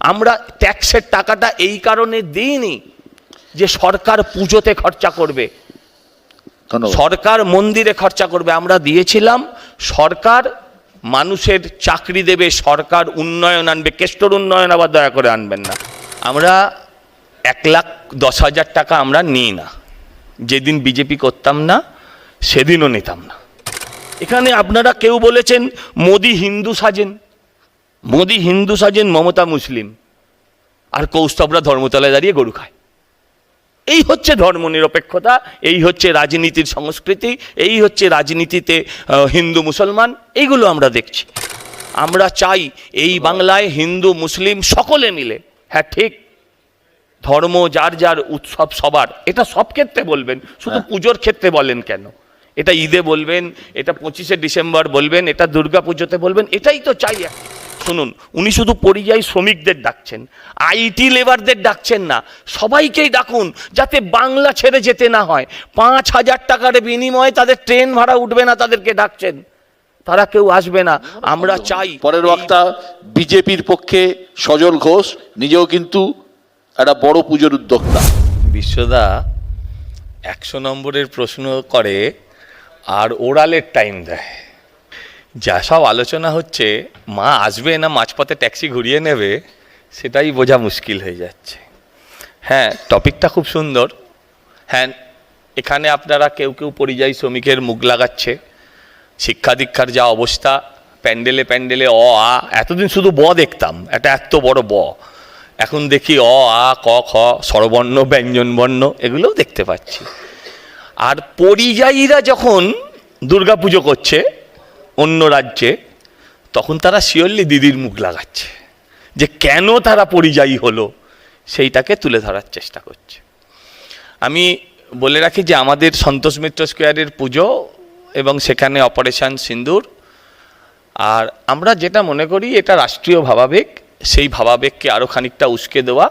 আমরা ট্যাক্সের টাকাটা এই কারণে দিইনি যে সরকার পুজোতে খরচা করবে। সরকার মন্দিরে খরচা করবে আমরা দিয়েছিলাম। সরকার মানুষের চাকরি দেবে সরকার উন্নয়ন আনবে। কেষ্টর উন্নয়ন আবার দয়া করে আনবেন না। আমরা এক লাখ দশ হাজার টাকা আমরা নিই না। যেদিন বিজেপি করতাম না সেদিনও নিতাম না। এখানে আপনারা কেউ বলেছেন মোদি হিন্দু সাজেন। মোদি হিন্দু সাজেন মমতা মুসলিম। আর কৌস্তবরা ধর্মতলায় দাঁড়িয়ে গরু খায়। এই হচ্ছে ধর্মনিরপেক্ষতা এই হচ্ছে রাজনীতির সংস্কৃতি এই হচ্ছে রাজনীতিতে হিন্দু মুসলমান এইগুলো আমরা দেখছি। আমরা চাই এই বাংলায় হিন্দু মুসলিম সকলে মিলে হ্যাঁ ঠিক ধর্ম যার যার উৎসব সবার এটা সব ক্ষেত্রে বলবেন শুধু পুজোর ক্ষেত্রে বলেন কেন? এটা ঈদে বলবেন এটা পঁচিশে ডিসেম্বর বলবেন এটা দুর্গা পুজোতে বলবেন এটাই তো চাই শুনুন উনি শুধু পরিযায়ী শ্রমিকদের ডাকছেন আইটি লেবারদের ডাকছেন না সবাইকেই ডাকুন যাতে বাংলা ছেড়ে যেতে না হয়। পাঁচ হাজার টাকার বিনিময়ে তাদের ট্রেন ভাড়া উঠবে না তাদেরকে ডাকছেন। তারা কেউ আসবে না আমরা চাই পরের বক্তা বিজেপির পক্ষে সজল ঘোষ নিজেও কিন্তু একটা বড় পুজোর উদ্যোক্তা। বিশ্বদা একশো নম্বরের প্রশ্ন করে আর ওরালের টাইম দেয়। যা সব আলোচনা হচ্ছে, মা আসবে না মাঝপথে ট্যাক্সি ঘুরিয়ে নেবে, সেটাই বোঝা মুশকিল হয়ে যাচ্ছে। হ্যাঁ টপিকটা খুব সুন্দর। হ্যাঁ এখানে আপনারা কেউ কেউ পরিযায়ী শ্রমিকের মুখ লাগাচ্ছে। শিক্ষা দীক্ষার যা অবস্থা, প্যান্ডেলে প্যান্ডেলে অ, আ, এতদিন শুধু ব দেখতাম, এটা এত বড় ব। এখন দেখি অ, আ, ক, খ, স্বরবর্ণ, ব্যঞ্জনবর্ণ, এগুলোও দেখতে পাচ্ছি। আর পরিযায়ীরা যখন দুর্গাপুজো করছে অন্য রাজ্যে, তখন তারা শিওরলি দিদির মুখ লাগাচ্ছে যে কেন তারা পরিযায়ী হলো, সেইটাকে তুলে ধরার চেষ্টা করছে। আমি বলে রাখি যে আমাদের সন্তোষ মিত্র স্কোয়ারের পুজো এবং সেখানে অপারেশন সিন্দুর, আর আমরা যেটা মনে করি এটা রাষ্ট্রীয় ভাবাবেগ, সেই ভাবাবেগকে আরও খানিকটা উস্কে দেওয়া।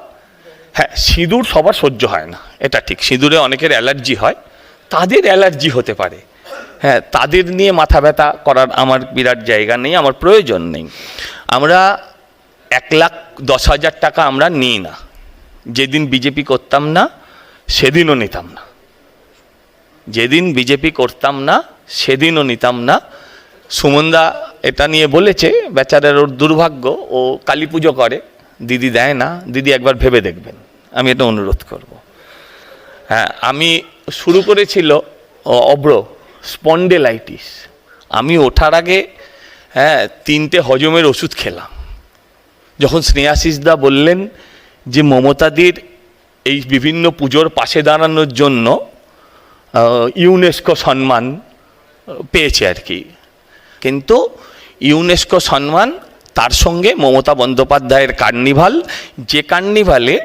হ্যাঁ সিঁদুর সবার সহ্য হয় না, এটা ঠিক। সিঁদুরে অনেকের অ্যালার্জি হয়, তাদের অ্যালার্জি হতে পারে। হ্যাঁ তাদের নিয়ে মাথা ব্যথা করার আমার বিরাট জায়গা নেই, আমার প্রয়োজন নেই। আমরা এক লাখ দশ হাজার টাকা আমরা নিই না। যেদিন বিজেপি করতাম না, সেদিনও নিতাম না। যেদিন বিজেপি করতাম না, সেদিনও নিতাম না। সুমনদা এটা নিয়ে বলেছে, বেচারার ওর দুর্ভাগ্য, ও কালী পুজো করে, দিদি দেয় না, দিদি একবার ভেবে দেখবেন। আমি এটা অনুরোধ করব। হ্যাঁ আমি শুরু করেছিল অব্র স্পন্ডেলাইটিস আমি ওঠার আগে হ্যাঁ তিনটে হজমের ওষুধ খেলাম। যখন স্নেহাশিসদা বললেন যে মমতাদির এই বিভিন্ন পুজোর পাশে দাঁড়ানোর জন্য ইউনেস্কো সম্মান পেয়েছে আর কি। কিন্তু ইউনেস্কো সম্মান তার সঙ্গে মমতা বন্দ্যোপাধ্যায়ের কার্নিভাল, যে কার্নিভালে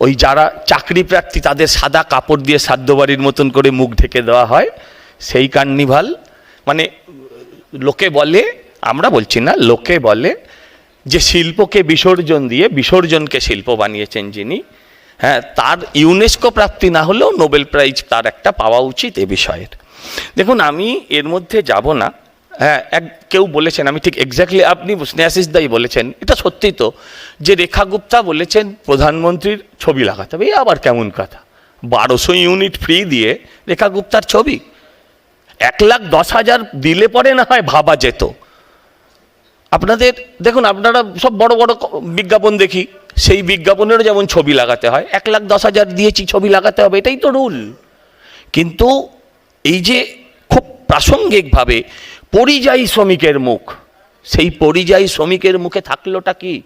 ওই যারা চাকরি প্রার্থী তাদের সাদা কাপড় দিয়ে সাধ্যবাড়ির মতন করে মুখ ঢেকে দেওয়া হয় সেই কার্নিভাল মানে লোকে বলে, আমরা বলছি না, লোকে বলে যে শিল্পকে বিসর্জন দিয়ে, বিসর্জনকে শিল্প বানিয়েছেন যিনি হ্যাঁ তার ইউনেস্কো প্রাপ্তি না হলেও নোবেল প্রাইজ তার একটা পাওয়া উচিত এ বিষয়ের। দেখুন, আমি এর মধ্যে যাব না হ্যাঁ এক, কেউ বলেছেন, আমি ঠিক এক্স্যাক্টলি আপনি স্নেহাশিস দাই বলেছেন, এটা সত্যি তো, যে রেখা গুপ্তা বলেছেন, প্রধানমন্ত্রীর ছবি লাগাতে হবে, এ আবার কেমন কথা? বারোশো ইউনিট ফ্রি দিয়ে রেখা গুপ্তার ছবি এক লাখ দশ হাজার দিলে পরে না হয় ভাবা যেত। আপনাদের, দেখুন আপনারা সব বড় বড় বিজ্ঞাপন দেখি, সেই বিজ্ঞাপনেরও যেমন ছবি লাগাতে হয়, এক লাখ দশ হাজার দিয়েছি, ছবি লাগাতে হবে, এটাই তো রুল। কিন্তু এই যে খুব প্রাসঙ্গিকভাবে পরিযায়ী শ্রমিকের মুখ, সেই পরিযায়ী শ্রমিকের মুখে থাকলোটা কি?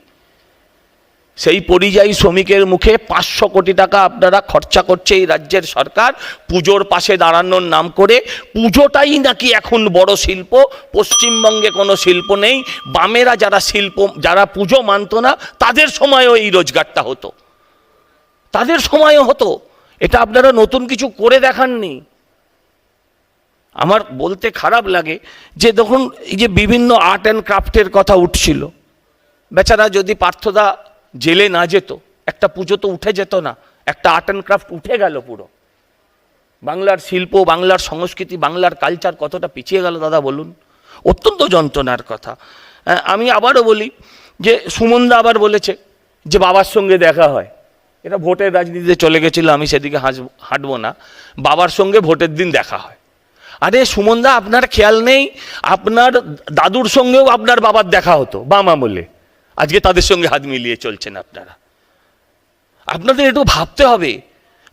সেই পরিযায়ী শ্রমিকের মুখে পাঁচশো কোটি টাকা আপনারা খরচা করছে এই রাজ্যের সরকার। পুজোর পাশে দাঁড়ানোর নাম করে পুজোটাই নাকি এখন বড় শিল্প, পশ্চিমবঙ্গে কোনো শিল্প নেই। বামেরা যারা শিল্প, যারা পুজো মানত না, তাদের সময়ও এই রোজগারটা হতো। তাদের সময়ও হতো। এটা আপনারা নতুন কিছু করে দেখাননি। আমার বলতে খারাপ লাগে যে দেখুন, এই যে বিভিন্ন আর্ট অ্যান্ড ক্রাফটের কথা উঠছিল। বেচারা যদি পার্থদা জেলে না যেত, একটা পুজো তো উঠে যেত না, একটা আর্ট অ্যান্ড ক্রাফট উঠে গেল পুরো। বাংলার শিল্প, বাংলার সংস্কৃতি, বাংলার কালচার কতটা পিছিয়ে গেল দাদা বলুন? অত্যন্ত যন্ত্রণার কথা। আমি আবারও বলি যে সুমনদা আবার বলেছে যে বাবার সঙ্গে দেখা হয়। এটা ভোটের রাজনীতিতে চলে গেছিল, আমি সেদিকে হাস, হাঁটবো না। বাবার সঙ্গে ভোটের দিন দেখা হয়। আরে সুমনদা, আপনার খেয়াল নেই? আপনার দাদুর সঙ্গেও আপনার বাবার দেখা হতো, বাম আমলে। আজকে তাদের সঙ্গে হাত মিলিয়ে চলছেন আপনারা। আপনাদের একটু ভাবতে হবে,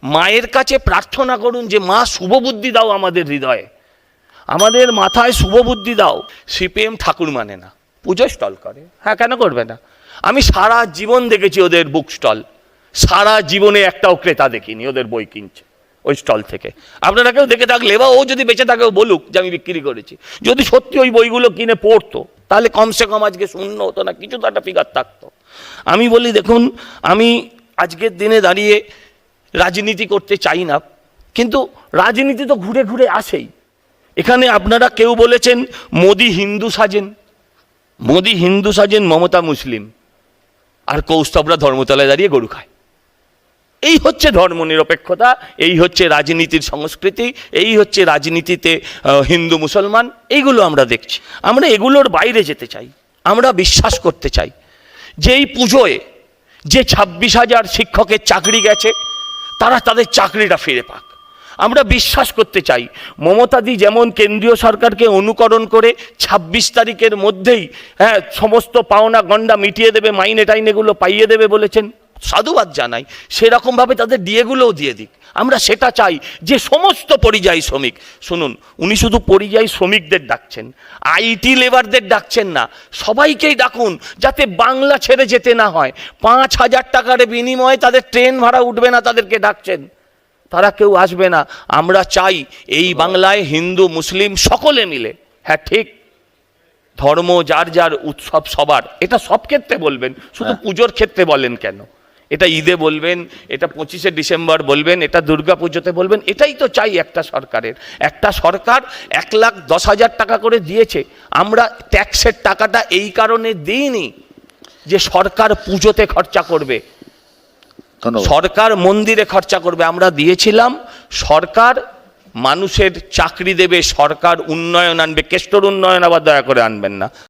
মায়ের কাছে প্রার্থনা করুন যে, মা শুভবুদ্ধি দাও আমাদের হৃদয়ে। আমাদের মাথায় শুভবুদ্ধি দাও। সিপিএম ঠাকুর মানে না। পুজো স্টল করে। হ্যাঁ কেন করবে না? আমি সারা জীবন দেখেছি ওদের বুক স্টল। সারা জীবনে একটাও ক্রেতা দেখিনি ওদের বই কিনছে ওই স্টল থেকে। আপনারা কেউ দেখে থাকলে বা ও যদি বেঁচে থাকে, ও বলুক যে, আমি বিক্রি করেছি। যদি সত্যি ওই বইগুলো কিনে পড়তো তাহলে কমসে কম আজকে শূন্য হতো না, কিছু তো একটা ফিগার থাকতো। আমি বলি, দেখুন, আমি আজকের দিনে দাঁড়িয়ে রাজনীতি করতে চাই না, কিন্তু রাজনীতি তো ঘুরে ঘুরে আসেই। এখানে আপনারা কেউ বলেছেন, মোদি হিন্দু সাজেন। মোদি হিন্দু সাজেন মমতা মুসলিম। আর কৌস্তবরা ধর্মতলায় দাঁড়িয়ে গরু খায়। এই হচ্ছে ধর্মনিরপেক্ষতা, এই হচ্ছে রাজনীতির সংস্কৃতি, এই হচ্ছে রাজনীতিতে হিন্দু মুসলমান এইগুলো আমরা দেখছি। আমরা এগুলোর বাইরে যেতে চাই, আমরা বিশ্বাস করতে চাই। যে এই পুজোয় যে ছাব্বিশ হাজার শিক্ষকের চাকরি গেছে, তারা তাদের চাকরিটা ফিরে পাক। আমরা বিশ্বাস করতে চাই, মমতাদি যেমন কেন্দ্রীয় সরকারকে অনুকরণ করে ছাব্বিশ তারিখের মধ্যেই হ্যাঁ সমস্ত পাওনা গন্ডা মিটিয়ে দেবে, মাইনে টাইনেগুলো পাইয়ে দেবে বলেছেন সাধুবাদ জানাই সেরকমভাবে তাদের ডিএগুলোও দিয়ে দিক। আমরা সেটা চাই যে সমস্ত পরিযায়ী শ্রমিক শুনুন উনি শুধু পরিযায়ী শ্রমিকদের ডাকছেন আইটি লেবারদের ডাকছেন না সবাইকেই ডাকুন যাতে বাংলা ছেড়ে যেতে না হয়। পাঁচ হাজার টাকার বিনিময়ে তাদের ট্রেন ভাড়া উঠবে না তাদেরকে ডাকছেন। তারা কেউ আসবে না। আমরা চাই এই বাংলায় হিন্দু মুসলিম সকলে মিলে হ্যাঁ ঠিক ধর্ম যার যার উৎসব সবার এটা সব ক্ষেত্রে বলবেন শুধু পুজোর ক্ষেত্রে বলেন কেন? এটা ঈদে বলবেন এটা পঁচিশে ডিসেম্বর বলবেন এটা দুর্গা পুজোতে বলবেন এটাই তো চাই একটা সরকারের। একটা সরকার এক লাখ দশ হাজার টাকা করে দিয়েছে আমরা ট্যাক্সের টাকাটা এই কারণে দিইনি যে সরকার পুজোতে খরচা করবে। সরকার মন্দিরে খরচা করবে আমরা দিয়েছিলাম সরকার মানুষের চাকরি দেবে সরকার উন্নয়ন আনবে কেষ্টর উন্নয়ন আবার দয়া করে আনবেন না।